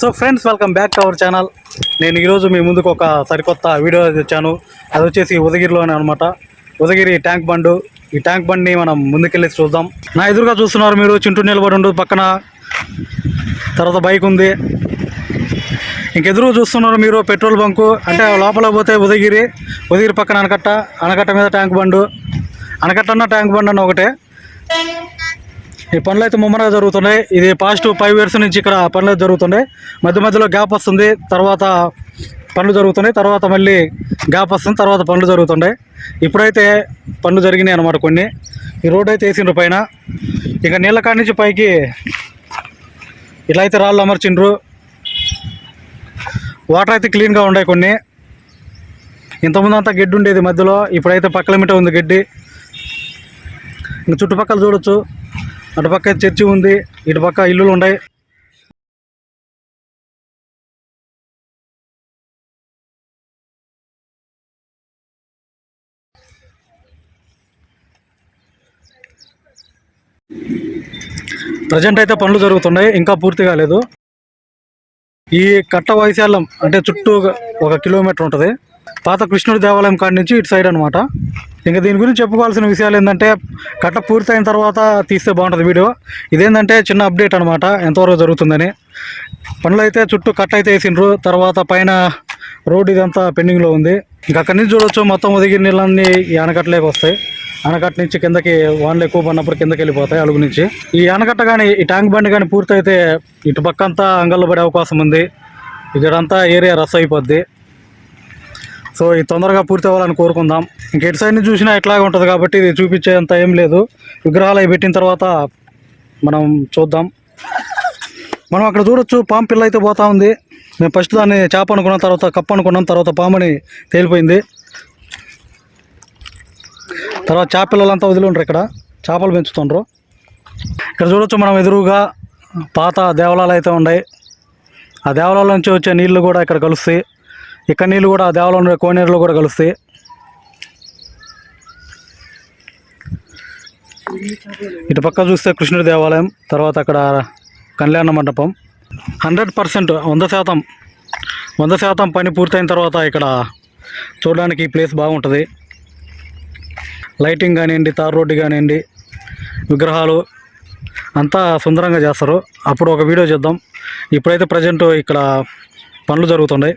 So friends welcome back to our channel నేను ఈరోజు మీ ముందుకు ఒక సరికొత్త వీడియో తెచ్చాను. అది వచ్చేసి ఉదగిరిలోనే అనమాట ఉదగిరి ట్యాంక్ బండు. ఈ ట్యాంక్ బండిని మనం ముందుకెళ్ళి చూద్దాం. నా ఎదురుగా చూస్తున్నారు మీరు చింటూ నిలబడి ఉండు పక్కన. తర్వాత బైక్ ఉంది. ఇంకెదురు చూస్తున్నారు మీరు పెట్రోల్ బంకు. అంటే లోపల పోతే ఉదగిరి ఉదగిరి పక్కన అనకట్ట. అనకట్ట మీద ట్యాంక్ బండు. అనకట్ట అన్న ట్యాంక్ బండ్ అన్న ఒకటే. ఈ పనులు అయితే ముమ్మరగా జరుగుతున్నాయి. ఇది పాస్ట్ ఫైవ్ ఇయర్స్ నుంచి ఇక్కడ పనులు అయితే జరుగుతున్నాయి. మధ్య మధ్యలో గ్యాప్ వస్తుంది. తర్వాత పనులు జరుగుతున్నాయి. తర్వాత మళ్ళీ గ్యాప్ వస్తుంది. తర్వాత పనులు జరుగుతున్నాయి. ఇప్పుడైతే పనులు జరిగినాయి అనమాట కొన్ని. ఈ రోడ్ అయితే వేసిండ్రు పైన. ఇక నీళ్ళ కాడి నుంచి పైకి ఇలా అయితే రాళ్ళు అమర్చిండ్రు. వాటర్ అయితే క్లీన్గా ఉన్నాయి కొన్ని. ఇంతకుముందు అంతా గడ్డి ఉండేది మధ్యలో. ఇప్పుడైతే పక్కల మిట ఉంది గడ్డి. ఇంక చుట్టుపక్కల చూడొచ్చు. అటుపక్క చర్చి ఉంది ఇటుపక్క ఇల్లులు ఉన్నాయి. ప్రజెంట్ అయితే పనులు జరుగుతున్నాయి ఇంకా పూర్తి కాలేదు. ఈ కట్ట వైశాల్యం అంటే చుట్టూ ఒక కిలోమీటర్ ఉంటుంది. పాత కృష్ణుడి దేవాలయం కాడి నుంచి ఇటు సైడ్ అనమాట ఇంకా దీని గురించి చెప్పుకోవాల్సిన విషయాలు ఏంటంటే కట్ట పూర్తయిన తర్వాత తీస్తే బాగుంటుంది వీడియో. ఇదేంటంటే చిన్న అప్డేట్ అనమాట ఎంతవరకు జరుగుతుందని. పనులు అయితే చుట్టూ కట్ట అయితే వేసిండ్రు తర్వాత పైన రోడ్ ఇదంతా పెండింగ్లో ఉంది. ఇంకా అక్కడి నుంచి చూడొచ్చు మొత్తం ఉదిగిరి నీళ్ళన్నీ ఈ ఆనకట్టలేకి వస్తాయి. ఆనకట్ట నుంచి కిందకి వానలు ఎక్కువ పడినప్పుడు కిందకి వెళ్ళిపోతాయి అలుగు నుంచి. ఈ ఆనకట్ట కానీ ఈ ట్యాంక్ బండి కానీ పూర్తయితే ఇటు పక్క అంతా పడే అవకాశం ఉంది. ఇక్కడంతా ఏరియా రస్ అయిపోద్ది. సో ఇది తొందరగా పూర్తి అవ్వాలని కోరుకుందాం. ఇంక ఎటు సైడ్ నుంచి చూసినా ఎట్లాగా ఉంటుంది కాబట్టి ఇది చూపించేంత ఏం లేదు. విగ్రహాలు అవి పెట్టిన తర్వాత మనం చూద్దాం. మనం అక్కడ చూడొచ్చు పాము పిల్ల అయితే పోతా ఉంది. మేము ఫస్ట్ దాన్ని చేప అనుకున్న తర్వాత కప్ప అనుకున్నాం తర్వాత పాముని తేలిపోయింది. తర్వాత చేప పిల్లలంతా వదిలి ఉండరు ఇక్కడ. చేపలు పెంచుతుండ్రు. ఇక్కడ చూడొచ్చు మనం ఎదురుగా పాత దేవాలయాలు అయితే ఉన్నాయి. ఆ దేవాలయాల నుంచి వచ్చే నీళ్ళు కూడా ఇక్కడ కలుస్తాయి. ఇక్కడ నీళ్ళు కూడా దేవాలయం కోనేరులో కూడా కలుస్తాయి. ఇటు పక్క చూస్తే కృష్ణుడి దేవాలయం తర్వాత అక్కడ కళ్యాణ మండపం. హండ్రెడ్ పర్సెంట్ వంద శాతం వంద శాతం పని పూర్తయిన తర్వాత ఇక్కడ చూడడానికి ఈ ప్లేస్ బాగుంటుంది. లైటింగ్ కానివ్వండి తార్ రోడ్డు కానివ్వండి విగ్రహాలు అంతా సుందరంగా చేస్తారు. అప్పుడు ఒక వీడియో చేద్దాం. ఇప్పుడైతే ప్రజెంట్ ఇక్కడ పనులు జరుగుతున్నాయి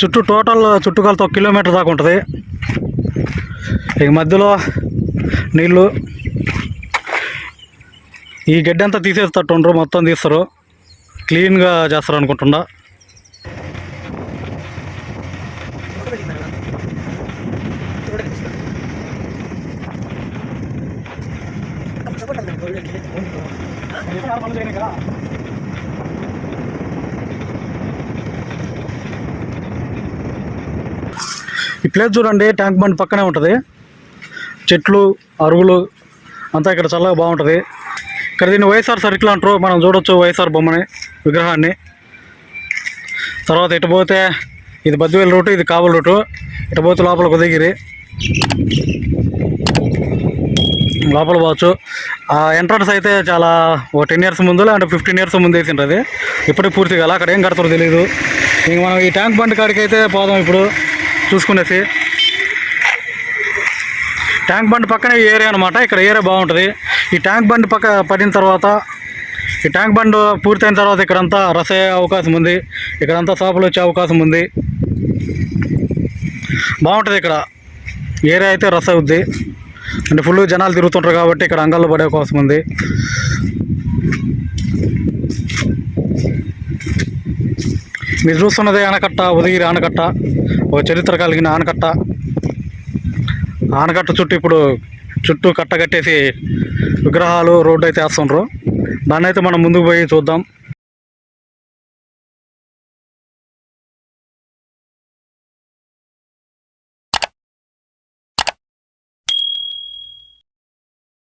చుట్టూ టోటల్ చుట్టుకొలత కిలోమీటర్ దాకా ఉంటుంది. ఇక మధ్యలో నీళ్ళు ఈ గడ్డి అంతా తీసేస్తట్టుండ్రు మొత్తం తీస్తారు. క్లీన్గా చేస్తారు అనుకుంటున్నా. ఈ ప్లేస్ చూడండి ట్యాంక్ బండ్ పక్కనే ఉంటుంది. చెట్లు అరుగులు అంతా ఇక్కడ చల్లగా బాగుంటుంది. ఇక్కడ దీన్ని వైఎస్ఆర్ సర్కిల్ అంటారు మనం చూడొచ్చు వైఎస్ఆర్ బొమ్మని విగ్రహాన్ని. తర్వాత ఇటు పోతే ఇది బద్దివేలు రూటు ఇది కావల్ రూటు. ఇటు పోతే లోపల ఉదయగిరి లోపల పోవచ్చు. ఆ ఎంట్రన్స్ అయితే చాలా ఒక టెన్ ఇయర్స్ ముందు లేదంటే ఫిఫ్టీన్ ఇయర్స్ ముందు వేసిండ్రు అది. ఇప్పటికి పూర్తిగా అక్కడ ఏం కడతారో తెలియదు ఇంక మనం ఈ ట్యాంక్ బండ్ కాడికి అయితే పోదాం ఇప్పుడు. చూసుకునేసి ట్యాంక్ బండ్ పక్కనే ఈ ఏరియా అనమాట ఇక్కడ ఏరియా బాగుంటుంది. ఈ ట్యాంక్ బండ్ పక్క పడిన తర్వాత ఈ ట్యాంక్ బండ్ పూర్తయిన తర్వాత ఇక్కడంతా రస అయ్యే అవకాశం ఉంది. ఇక్కడంతా చేపలు వచ్చే అవకాశం ఉంది. బాగుంటుంది ఇక్కడ. ఏరియా అయితే రస అవుద్ది. అంటే ఫుల్ జనాలు తిరుగుతుంటారు కాబట్టి ఇక్కడ అంగళ్ళు పడే అవకాశం ఉంది. మీరు చూస్తున్నదే ఆనకట్ట ఉదగిరి ఆనకట్ట. ఒక చరిత్ర కలిగిన ఆనకట్ట. ఆనకట్ట చుట్టూ ఇప్పుడు చుట్టూ కట్ట కట్టేసి విగ్రహాలు రోడ్డు అయితే వేస్తుండ్రు. దాన్ని అయితే మనం ముందుకు పోయి చూద్దాం.